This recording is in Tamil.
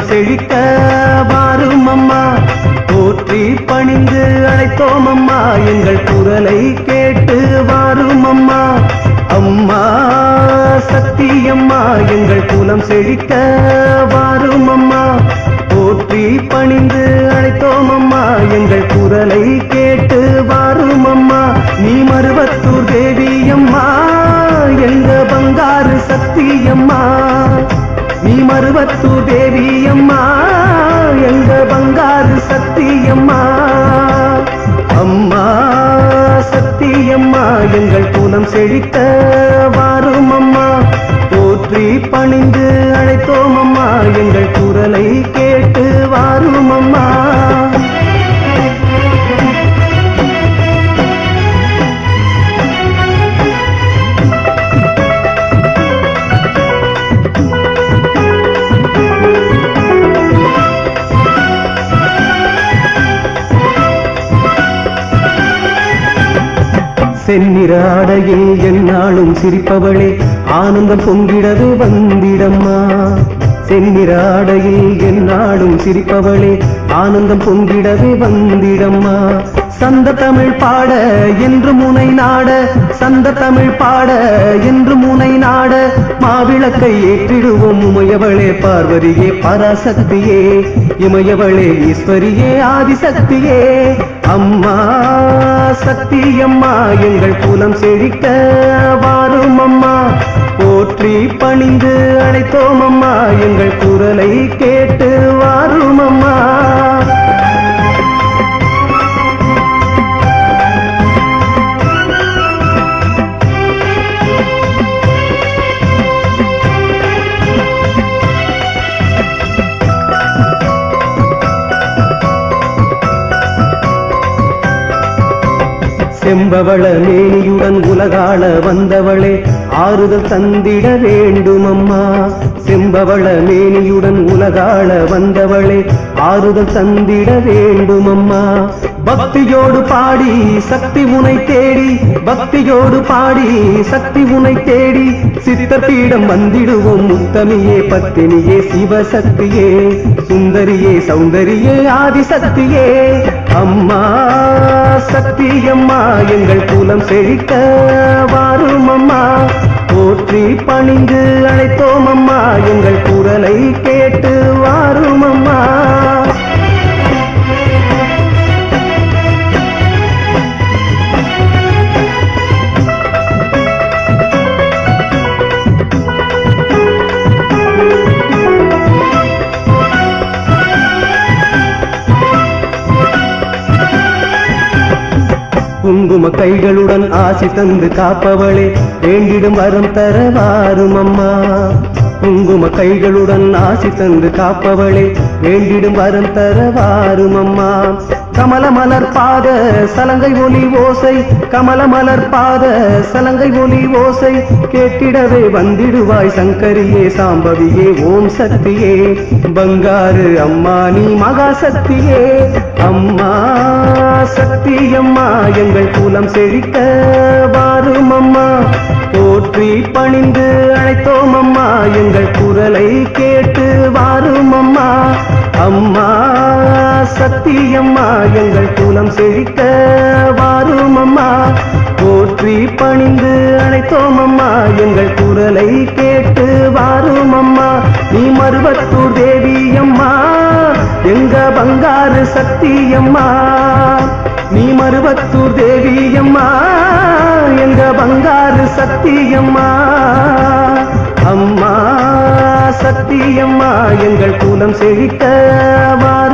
குலம் செழிக்க வாரும் அம்மா. போற்றி பணிந்து அழைத்தோம் அம்மா. எங்கள் குரலை கேட்டு வாரும் அம்மா. அம்மா சக்தி அம்மா. எங்கள் குலம் செழிக்க வாரும் அம்மா. போற்றி பணிந்து அழைத்தோம் அம்மா. எங்கள் குரலை கேட்டு வாரும் அம்மா. நீ மருவத்தூர் தேவி அம்மா. எங்க பங்காறு சக்தி அம்மா. மருவத்தூர் தேவி அம்மா எங்க பங்காறு சத்தியம்மா அம்மா. சத்தியம்மா எங்கள் குலம் செழித்த செந்நிற ஆடையில் சிரிப்பவளே ஆனந்தம் பொங்கிடது வந்திடம்மா. செந்நிற ஆடையில் எந்நாளும் சிரிப்பவளே ஆனந்தம் பொங்கிடது வந்திடம்மா. சந்த தமிழ் பாட என்று முனை நாட சந்த தமிழ் பாட என்று மாவிளக்கை ஏற்றிடுவோம். உமையவளே பார்வதியே பராசக்தியே. இமயவளே ஈஸ்வரியே ஆதிசக்தியே. அம்மா சக்தி அம்மா எங்கள் குலம் செழிக்க வாரும் அம்மா. போற்றி பணிந்து அழைத்தோம் அம்மா. எங்கள் குரலை கேட்டு வாரும் அம்மா. செம்பவள மேனியுடன் உலகாள வந்தவளே ஆறுதல் தந்திட வேண்டும் அம்மா செம்பவள மேனியுடன் உலகாள வந்தவளே ஆறுதல் தந்திட வேண்டும் அம்மா பக்தியோடு பாடி சக்தி உனை தேடி பக்தியோடு பாடி சக்தி உனை தேடி சித்த பீடம் வந்திடுவோம் முத்தமியே பத்தினியே சிவசக்தியே. சுந்தரியே சௌந்தரியே ஆதிசக்தியே. அம்மா சக்தி அம்மா எங்கள் குலம் செழிக்க வாரும் அம்மா. போற்றி பணிந்து அழைத்தோம் அம்மா எங்கள் குரலை கேட்டு வாரும் அம்மா. குங்கும கைகளுடன் ஆசி தந்து காப்பவளே வேண்டிடும் வரம் தர வாரும் அம்மா. குங்கும கைகளுடன் ஆசி தந்து காப்பவளே வேண்டிடும் வரம் தர வாரும் அம்மா. கமல மலர் பாத சலங்கை ஒலி ஓசை. கமல மலர் பாத சலங்கை ஒலி ஓசை. கேட்டிடவே வந்திடுவாய் சங்கரியே சாம்பவியே ஓம் சக்தியே. பங்காரு அம்மா நீ மகா சக்தியே. அம்மா சக்தி அம்மா எங்கள் குலம் செழிக்க வாரும் அம்மா. போற்றி பணிந்து அழைத்தோம் அம்மா எங்கள் குரலை கேட்டு வாரும் அம்மா. அம்மா சத்தியம்மா எங்கள் குலம் செழிக்க வாரும் அம்மா. போற்றி பணிந்து அழைத்தோம் அம்மா. எங்கள் குரலை கேட்டு வாரும் அம்மா. நீ மருவத்தூர் தேவி அம்மா. எங்க பங்காறு சக்தியம்மா நீ மருவத்தூர் தேவி அம்மா. எங்க பங்காறு சக்தி அம்மா. அம்மா எங்கள் குலம் செழிக்க வார